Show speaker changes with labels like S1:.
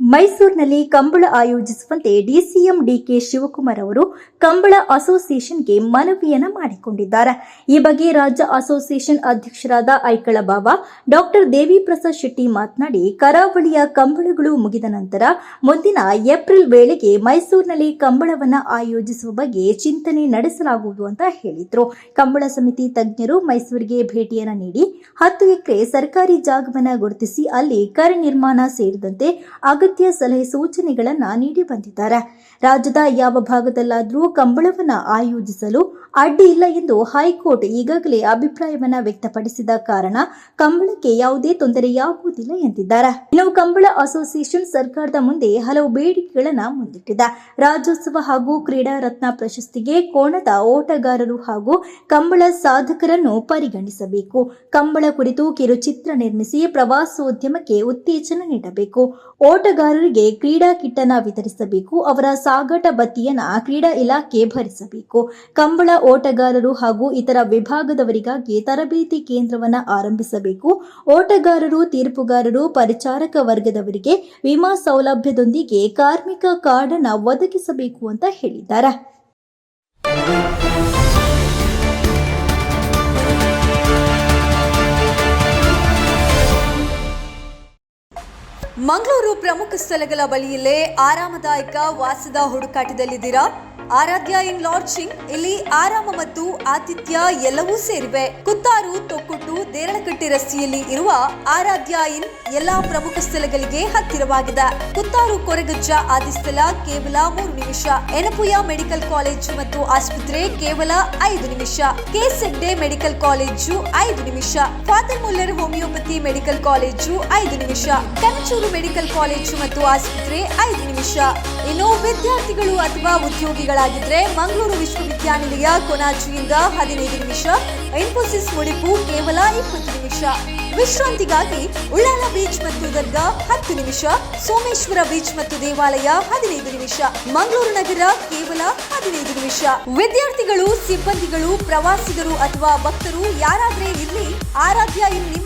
S1: ಮೈಸೂರಿನಲ್ಲಿ ಕಂಬಳ ಆಯೋಜಿಸುವಂತೆ DCM DK Shivakumar ಅವರು ಕಂಬಳ ಅಸೋಸಿಯೇಷನ್ಗೆ ಮನವಿಯನ್ನ ಮಾಡಿಕೊಂಡಿದ್ದಾರೆ. ಈ ಬಗ್ಗೆ ರಾಜ್ಯ ಅಸೋಸಿಯೇಷನ್ ಅಧ್ಯಕ್ಷರಾದ ಐಕಳ ಬಾಬಾ ಡಾಕ್ಟರ್ ದೇವಿ ಪ್ರಸಾದ್ ಶೆಟ್ಟಿ ಮಾತನಾಡಿ, ಕರಾವಳಿಯ ಕಂಬಳಗಳು ಮುಗಿದ ನಂತರ ಮುಂದಿನ ಏಪ್ರಿಲ್ ವೇಳೆಗೆ ಮೈಸೂರಿನಲ್ಲಿ ಕಂಬಳವನ್ನ ಆಯೋಜಿಸುವ ಬಗ್ಗೆ ಚಿಂತನೆ ನಡೆಸಲಾಗುವುದು ಅಂತ ಹೇಳಿದ್ರು. ಕಂಬಳ ಸಮಿತಿ ತಜ್ಞರು ಮೈಸೂರಿಗೆ ಭೇಟಿಯನ್ನ ನೀಡಿ, ಹತ್ತು ಎಕರೆ ಸರ್ಕಾರಿ ಜಾಗವನ್ನ ಗುರುತಿಸಿ ಅಲ್ಲಿ ಕರ ನಿರ್ಮಾಣ ಸೇರಿದಂತೆ ಅಗತ್ಯ ಸಲಹೆ ಸೂಚನೆಗಳನ್ನು ನೀಡಿ ಬಂದಿದ್ದಾರೆ. ರಾಜ್ಯದ ಯಾವ ಭಾಗದಲ್ಲಾದರೂ ಕಂಬಳವನ್ನು ಆಯೋಜಿಸಲು ಅಡ್ಡಿ ಇಲ್ಲ ಎಂದು ಹೈಕೋರ್ಟ್ ಈಗಾಗಲೇ ಅಭಿಪ್ರಾಯವನ್ನ ವ್ಯಕ್ತಪಡಿಸಿದ ಕಾರಣ ಕಂಬಳಕ್ಕೆ ಯಾವುದೇ ತೊಂದರೆಯಾಗುವುದಿಲ್ಲ ಎಂದಿದ್ದಾರೆ. ಇನ್ನು ಕಂಬಳ ಅಸೋಸಿಯೇಷನ್ ಸರ್ಕಾರದ ಮುಂದೆ ಹಲವು ಬೇಡಿಕೆಗಳನ್ನು ಮುಂದಿಟ್ಟಿದೆ. ರಾಜ್ಯೋತ್ಸವ ಹಾಗೂ ಕ್ರೀಡಾ ರತ್ನ ಪ್ರಶಸ್ತಿಗೆ ಕೋಣದ ಓಟಗಾರರು ಹಾಗೂ ಕಂಬಳ ಸಾಧಕರನ್ನು ಪರಿಗಣಿಸಬೇಕು. ಕಂಬಳ ಕುರಿತು ಕಿರುಚಿತ್ರ ನಿರ್ಮಿಸಿ ಪ್ರವಾಸೋದ್ಯಮಕ್ಕೆ ಉತ್ತೇಜನ ನೀಡಬೇಕು. ಓಟಗಾರರಿಗೆ ಕ್ರೀಡಾ ಕಿಟ್ಟನ್ನ ವಿತರಿಸಬೇಕು. ಅವರ ಸಾಗಾಟ ಬತ್ತಿಯನ್ನು ಕ್ರೀಡಾ ಇಲಾಖೆ ಭರಿಸಬೇಕು. ಕಂಬಳ ಓಟಗಾರರು ಹಾಗೂ ಇತರ ವಿಭಾಗದವರಿಗಾಗಿ ತರಬೇತಿ ಕೇಂದ್ರವನ್ನು ಆರಂಭಿಸಬೇಕು. ಓಟಗಾರರು, ತೀರ್ಪುಗಾರರು, ಪರಿಚಾರಕ ವರ್ಗದವರಿಗೆ ವಿಮಾ ಸೌಲಭ್ಯದೊಂದಿಗೆ ಕಾರ್ಮಿಕ ಕಾರ್ಡ್ ಅನ್ನು ಒದಗಿಸಬೇಕು ಅಂತ ಹೇಳಿದ್ದಾರೆ.
S2: ಮಂಗಳೂರು ಪ್ರಮುಖ ಸ್ಥಳಗಳ ಬಳಿಯಲ್ಲೇ ಆರಾಮದಾಯಕ ವಾಸದ ಹುಡುಕಾಟದಲ್ಲಿದ್ದೀರಾ? ಆರಾಧ್ಯ ಇನ್ ಲಾಡ್ಜಿಂಗ್, ಇಲ್ಲಿ ಆರಾಮ ಮತ್ತು ಆತಿಥ್ಯ ಎಲ್ಲವೂ ಸೇರಿವೆ. ಕುತ್ತಾರು, ತೊಕ್ಕೊಟ್ಟು, ದೇರಳಕಟ್ಟೆ ರಸ್ತೆಯಲ್ಲಿ ಇರುವ ಆರಾಧ್ಯ ಇನ್ ಎಲ್ಲಾ ಪ್ರಮುಖ ಸ್ಥಳಗಳಿಗೆ ಹತ್ತಿರವಾಗಿದೆ. ಕುತ್ತಾರು, ಕೊರಗಜ್ಜ ಆದಿ ಸ್ಥಳ ಕೇವಲ ಮೂರು ನಿಮಿಷ. ಎನಪುಯ ಮೆಡಿಕಲ್ ಕಾಲೇಜು ಮತ್ತು ಆಸ್ಪತ್ರೆ ಕೇವಲ ಐದು ನಿಮಿಷ. ಕೆ ಮೆಡಿಕಲ್ ಕಾಲೇಜು ಐದು ನಿಮಿಷ. Father Muller homeopathy medical college ಐದು ನಿಮಿಷ. ಕನಚೂರು ಮೆಡಿಕಲ್ ಕಾಲೇಜು ಮತ್ತು ಆಸ್ಪತ್ರೆ ಐದು ನಿಮಿಷ. ಇನ್ನು ವಿದ್ಯಾರ್ಥಿಗಳು ಅಥವಾ ಉದ್ಯೋಗಿಗಳಾಗಿದ್ರೆ ಮಂಗಳೂರು ವಿಶ್ವವಿದ್ಯಾನಿಲಯ ಕೊನಾಚಿಯಿಂದ ಹದಿನೈದು ನಿಮಿಷ, ಇನ್ಫೋಸಿಸ್ ಮುಡಿಪು ಕೇವಲ ಇಪ್ಪತ್ತು ನಿಮಿಷ. ವಿಶ್ರಾಂತಿಗಾಗಿ ಉಳ್ಳಾಲ ಬೀಚ್ ಮತ್ತು ದರ್ಗಾ ಹತ್ತು ನಿಮಿಷ, ಸೋಮೇಶ್ವರ ಬೀಚ್ ಮತ್ತು ದೇವಾಲಯ ಹದಿನೈದು ನಿಮಿಷ, ಮಂಗಳೂರು ನಗರ ಕೇವಲ ಹದಿನೈದು ನಿಮಿಷ. ವಿದ್ಯಾರ್ಥಿಗಳು, ಸಿಬ್ಬಂದಿಗಳು, ಪ್ರವಾಸಿಗರು ಅಥವಾ ಭಕ್ತರು ಯಾರಾದ್ರೆ ಇರ್ಲಿ, ಆರಾಧ್ಯ ಇಲ್ಲಿ